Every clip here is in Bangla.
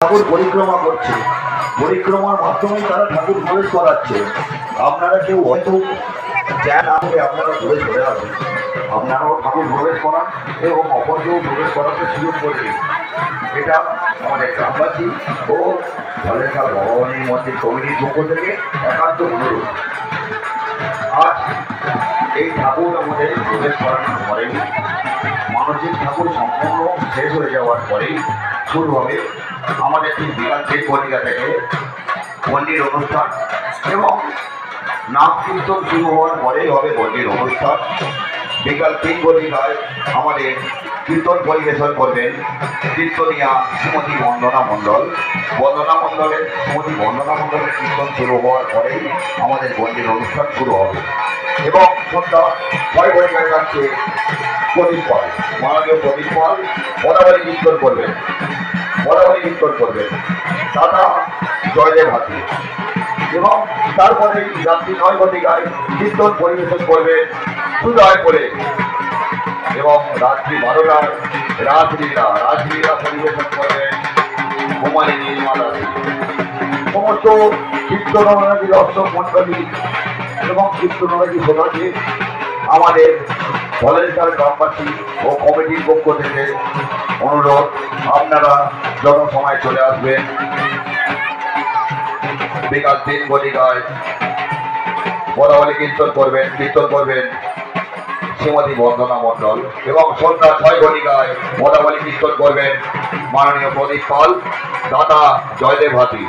ঠাকুর পরিক্রমা করছে। পরিক্রমার মাধ্যমেই তারা ঠাকুর প্রবেশ করাচ্ছে। আপনারা কেউ হয়তো জ্ঞান আসবে আপনারা প্রবেশ করে আসবেন আপনারাও ঠাকুর প্রবেশ করান এবং অপরকেও প্রবেশ করাতে সুযোগ করে দিন। এটা আমাদের গ্রামবাসী ও ধলেখাল ভগবানের মধ্যে কমিটির পক্ষ থেকে একান্ত অনুরোধ। আজ এই ঠাকুর আমাদের প্রবেশ করানো পরেই মানসিক ঠাকুর সম্পূর্ণ শেষ হয়ে যাওয়ার পরেই শুরু হবে আমাদের ঠিক বিকাল তিন ঘটিকা থেকে বন্ডির অনুষ্ঠান এবং নাম কীর্তন শুরু হওয়ার পরেই হবে বন্ডির অনুষ্ঠান। বিকাল তিন ঘটিকায় আমাদের কীর্তন পরিবেশন করবেন কীর্তনিয়া শ্রীমতী বন্দনা মণ্ডল। বন্দনা মণ্ডলের, শ্রীমতী বন্দনা মণ্ডলের কীর্তন শুরু হওয়ার পরেই আমাদের বন্ডির অনুষ্ঠান শুরু হবে। এবং সন্ধ্যা ছয় ঘটিকার কাছে প্রদীপ পাল, মাননীয় বরাবরই কীর্তন করবেন, বরাবরই কীর্তন করবেন। দাদা জয়দেব হাতি এবং তারপরে রাত্রি নয় ঘটিকায় কীর্তন পরিবেশন করবেন সুদয় করে। এবং রাত্রি বারোটায় রাজলীলা রাজলীলা পরিবেশন করবেন কুমারী নির্মালা সমস্ত কীর্তনাদি দর্শক মণ্ডলী এবং কীর্তনাদি সমাজে আমাদের ভলেন্টার গ্রামবাসী ও কমিটির পক্ষ থেকে অনুরোধ, আপনারা যত সময় চলে আসবেন। বিকাল তিন ঘটিকায় বরাবরই কীর্তন করবেন কীর্তন করবেন শ্রীমতী বন্দনা মণ্ডল এবং সন্ধ্যা ছয় ঘটিকায় বরাবরই কীর্তন করবেন মাননীয় প্রদীপ পাল, দাদা জয়দেব হাতি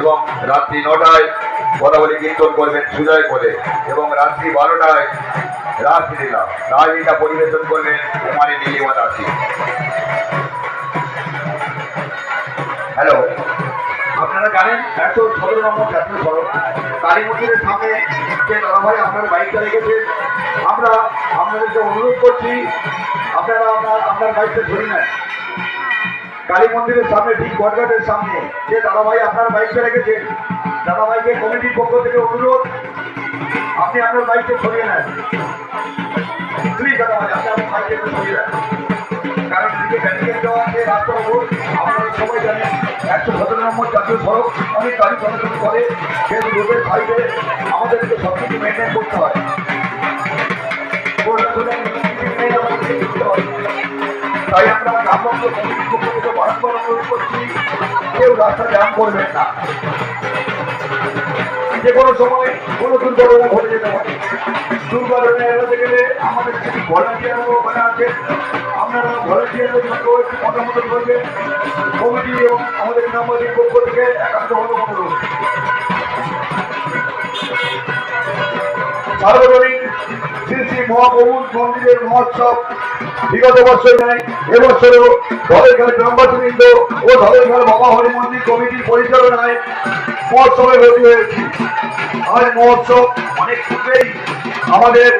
এবং রাত্রি নটায় বরাবরই কীর্তন করবেন সুজয় করে এবং রাত্রি বারোটায় রাজলীলা। রাজনীতিটা পরিবেশন করলেন কুমারী নীলিমা দাসী হ্যালো আপনারা জানেন, এত সতেরো নম্বর জাতীয় সড়ক। কালী মন্দিরের সামনে যে দাদাভাই আপনার বাইকটা রেখেছেন, আমরা আপনাদেরকে অনুরোধ করছি, আপনারা আপনার আপনার বাইকটা ধরে নেন। কালী মন্দিরের সামনে, ঠিক বটঘাটের সামনে। যে দাদাভাই আপনার বাইকটা রেখেছেন দাদাভাইকে কমিটির পক্ষ থেকে অনুরোধ, আপনি আপনার বাইকটা সরিয়ে নেন। প্লিজ দাদাভাই, আপনি আপনার বাইকটা একটু সরিয়ে নেন একশো অনেক গাড়ি করে। আমাদেরকে সব কিছু মেনটেন করতে হয়। তাই আমরা করছি, কেউ রাস্তা জ্যাম করবেন না। যে কোনো সময় কোনো দুর্ঘটনা ঘটে যেতে পারে। দুর্ঘটনা এড়াতে গেলে আমাদের কিছু ভলান্টিয়ারও ওখানে আছে। আপনারা ভলান্টিয়ারদের জন্য একটু মতামত করবেন কমিটি এবং আমাদের গ্রামবাসীর পক্ষ থেকে একান্ত অনুরোধ সার্বজনীন শ্রী শ্রী মহাপ্রভুর মন্দিরের মহোৎসব বিগত বছর নেয় এবছরও ধলেখাল গ্রামবাসীবৃন্দ ও ধলেখাল বাবা হরি মন্দির কমিটির পরিচালনায় মহোৎসবে ভর্তি হয়েছি। আর মহোৎসব অনেক পূর্বেই আমাদের